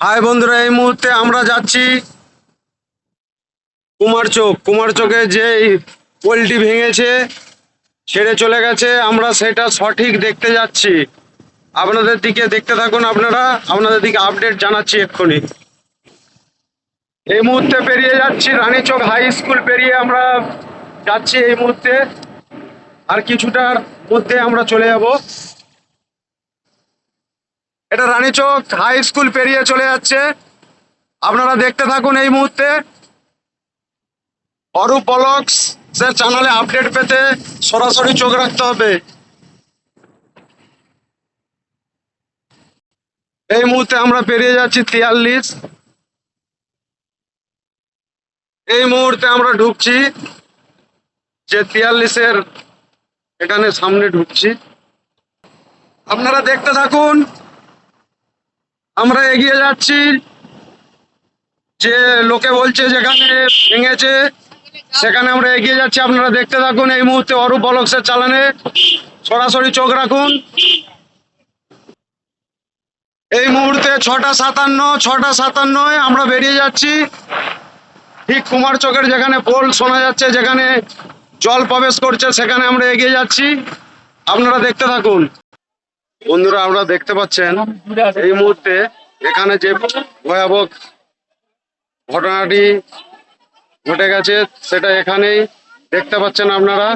High বন্ধুরা, এই মুহূর্তে আমরা যাচ্ছি কুমারচক কুমারচকে যে পোলটি ভেঙেছে, ছেড়ে চলে গেছে, আমরা সেটা সঠিক দেখতে যাচ্ছি। আপনাদের দিকে দেখতে থাকুন আপনারা, আপনাদের দিকে আপডেট জানাচ্ছি এক্ষুনি। এই মুহূর্তে পেরিয়ে যাচ্ছি রানীচক হাই স্কুল পেরিয়ে আমরা যাচ্ছি এই মুহূর্তে। আর কিছুটার মধ্যে আমরা চলে যাব। এটা রানীচক হাই স্কুল পেরিয়ে চলে যাচ্ছে। আপনারা দেখতে থাকুন এই মুহূর্তে। অরূপ বলক্স স্যার চ্যানেলে আপডেট পেতে সরাসরি চোখ রাখতে হবে। এই মুহূর্তে আমরা পেরিয়ে যাচ্ছি তিয়াল্লিশ। এই মুহূর্তে আমরা ঢুকছি যে তিয়াল্লিশের এখানে সামনে ঢুকছি। আপনারা দেখতে থাকুন আমরা এগিয়ে যাচ্ছি। যে লোকে বলছে যেখানে ভেঙেছে, সেখানে আমরা এগিয়ে যাচ্ছি। আপনারা দেখতে থাকুন এই মুহূর্তে অরূপ বলক্সের চালানে। সরাসরি চোখ রাখুন। এই মুহূর্তে ছটা সাতান্ন, ছটা সাতান্নয় আমরা বেরিয়ে যাচ্ছি। ঠিক কুমার চোখের যেখানে পোল শোনা যাচ্ছে, যেখানে জল প্রবেশ করছে, সেখানে আমরা এগিয়ে যাচ্ছি। আপনারা দেখতে থাকুন। বন্ধুরা, আমরা দেখতে পাচ্ছেন এই মুহূর্তে এখানে যে ভয়াবহ ঘটনাটি ঘটে গেছে, সেটা এখানেই দেখতে পাচ্ছেন আপনারা।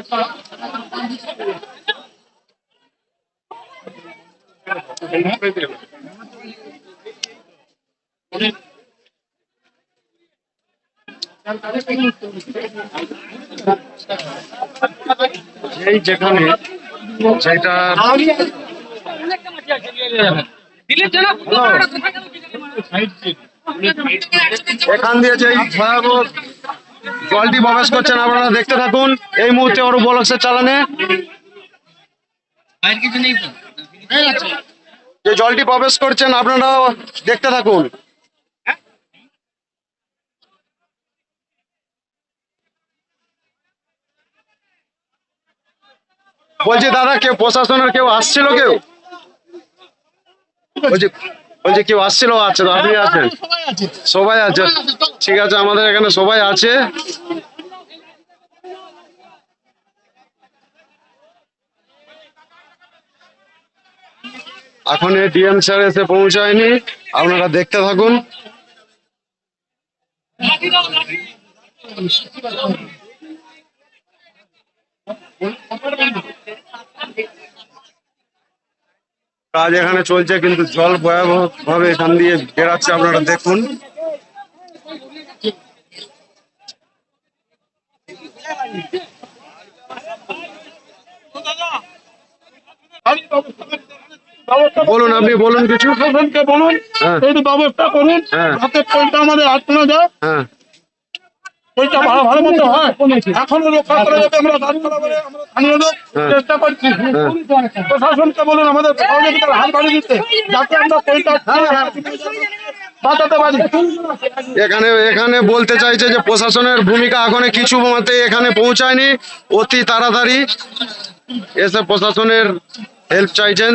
যেখানে যেটা এখান দিয়ে যে ভয়াবহ জলটি প্রবেশ করছেন আপনারা দেখতে থাকুন। এই মুহূর্তে ওর বলক্সের চালানে। যে জলটি প্রবেশ করছেন আপনারা দেখতে থাকুন। বলছি, দাদা, কেউ প্রশাসনের কেউ আসছিল কেউ? বলছি বলছি কেউ আসছিল আচ্ছা তো আপনি আছেন। সবাই আছে। ঠিক আছে আমাদের এখানে সবাই আছে। এখন ডিএম স্যার এসে পৌঁছায়নি। আপনারা দেখতে থাকুন। কাজ এখানে চলছে কিন্তু জল ভয়াবহ ভাবে এখান দিয়ে বেরাচ্ছে আপনারা দেখুন। বলুন আপনি বলুন কিছু। বলুন হ্যাঁ। একটু ব্যবস্থা করুন। হ্যাঁ। যাতে পোলটা আমাদের আটকানো যায় ভালো ভালো মতো হয়। এখনও রক্ষা করা যাবে আমরা দাঁড় করা বলে আমরা স্থানীয় লোক। চেষ্টা করছি। প্রশাসনকে বলুন আমাদের সহযোগিতার হাত বাড়িয়ে দিতে। যাতে আমরা পোলটা এখানে এখানে বলতে চাইছে যে প্রশাসনের ভূমিকা এখনও কিছু মতে এখানে পৌঁছায়নি। অতি তাড়াতাড়ি এসে প্রশাসনের হেল্প চাইছেন।